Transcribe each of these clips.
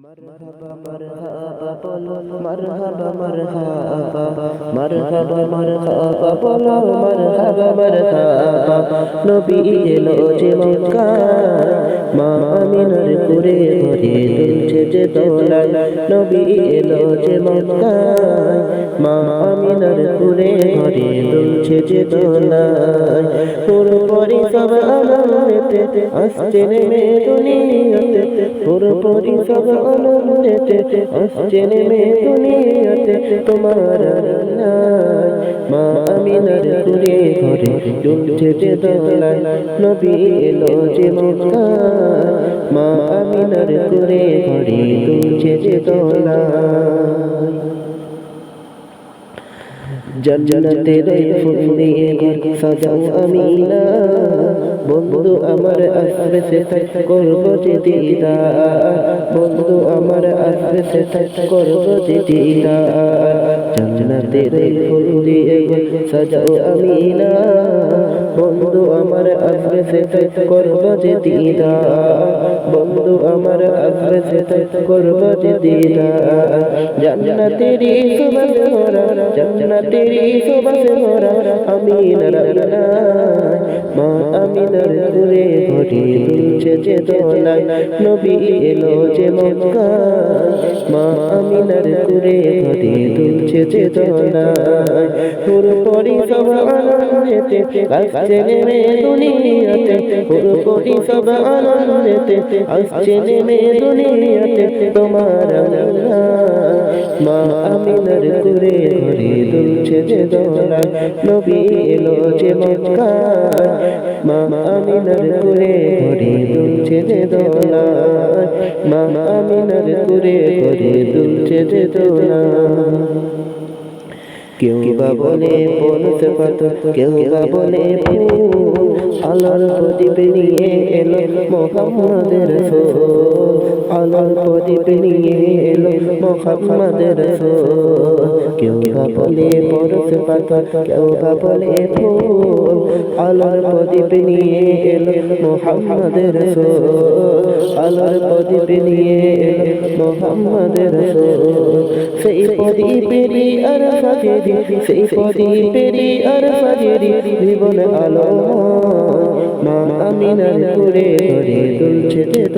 مرحبا مرحبا بولو مرحبا مرحبا مرحبا مرحبا বলো মারহাবা মারহাবা নবী এলো যে মক্কা মা আমিনার কুরে ঘরে দুলছে যে দোলায় নবী এলো যে মক্কা মা কুরে ঘরে দুলছে যে দোলায় পুরো পরি সব আনন্দেতে আসছে নেমে দুনিয়াতে। পুরো পরি সব আনন্দেতে আসছে নেমে দুনিয়াতে তোমার মা আমিনার কুরে ঘরে দুলছে যে দোলায় নবী এলো যে মক্কা মা ঘরে দুলছে যে দোলায় জন্নতের ফুল দিয়ে ঘর সাজাও আমিনা। বন্ধু আমার আসবে সে করব যে দিদার বন্ধু আমার আসবে সে করব যে দিদা। জন্নতের ফুল দিয়ে সাজাও আমিনা। বন্ধু আমার আসবে সে করব যে দিদা। বন্ধু আমার আসবে সে করব যে দিদা। জন্নতেরই সুবাস ভরা জন্নতেরই সুবাস ভরা আমিনার মা আমিনার ঘুরে ঘরে দুলছে যে দোলায়, নবী এলো যে মক্কা মা আমিনার ঘুরে ঘরে দুলছে যে দোলায় পুরো পরি সব আনন্দেতে, আসছে নেমে দুনিয়াতে। পুরো পরি সব আনন্দেতে, আসছে নেমে তোমার মা আমিনার ঘুরে ঘরে দুলছে যে দোলায় নবী এলো যে মক্কা। মা ঘুরে ঘরে দুলছে যে দোলায় মা আমিনার ঘুরে ঘরে দুলছে যে দোলায় কেউ বা বলে বলতে পারত কেউ বা বলে আলোর প্রদীপ নিয়ে এলো মোহাম্মদের আলোর প্রদীপ নিয়ে এলো মোহাম্মদের কেউ বা বলে বলতে পারত কেউ বা বলে ফুল আলোর প্রদীপ নিয়ে এলো মোহাম্মদ রসুল। আলোর প্রদীপ নিয়ে এলো মোহাম্মদ রসুল। সেই প্রদীপেরই আর ফাজেরি সেই প্রদীপেরই আর ফাজেরি জীবন আলো মা আমিনার করে করে দুলছে যে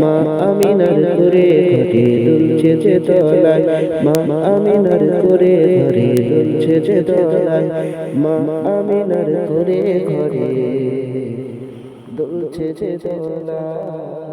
মা আমিনার করে ঘরে দুলছে যে তলায়। মা আমিনার করে ঘরে দুলছে যে তলায়। মা আমিনার করে ঘরে দুলছে যে দোলায়